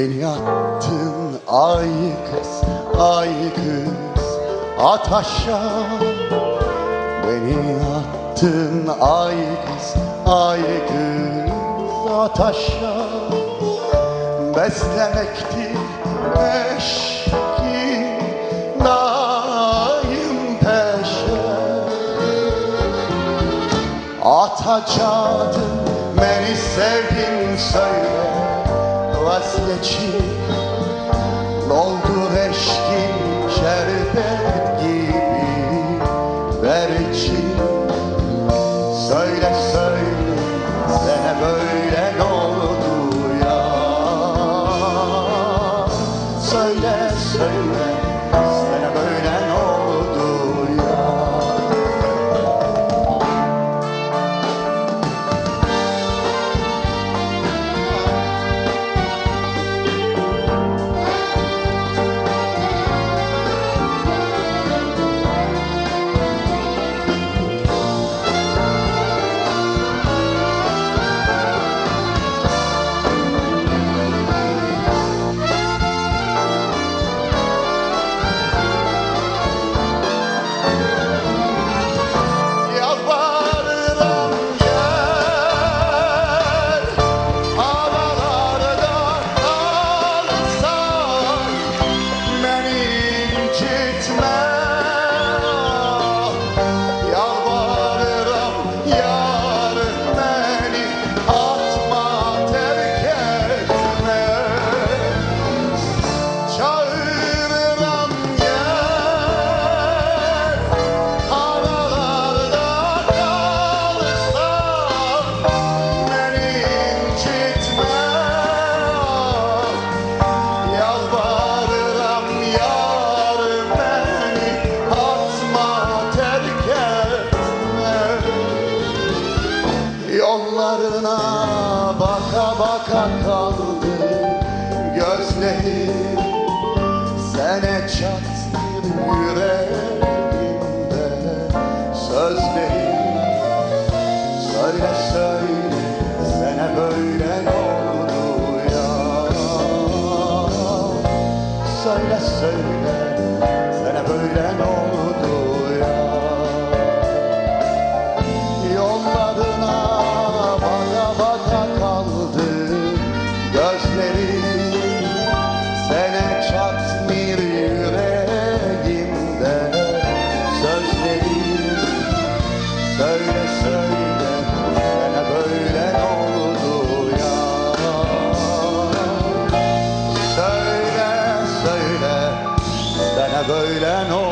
Beni attın ay kız, ay kız At aşağı. Beni attın ay kız, ay kız At aşağı. Beslemekti eşki Daim peşe. Atacaktın beni sevdin söyle. Vazgeçip Doldur eşkin şerbet gibi Ver için. Söyle söyle Sana böyle ne oldu ya. Söyle söyle baka baka kaldı gözlerim. Sene çattı yüreğimde sözlerim. Söyle söyle sana böyle ne oldu ya. Söyle söyle sana böyle ne oldu çatmır yüreğimde. Sözlerim Söyle söyle sana böyle oldu ya? Söyle söyle sana böyle oldu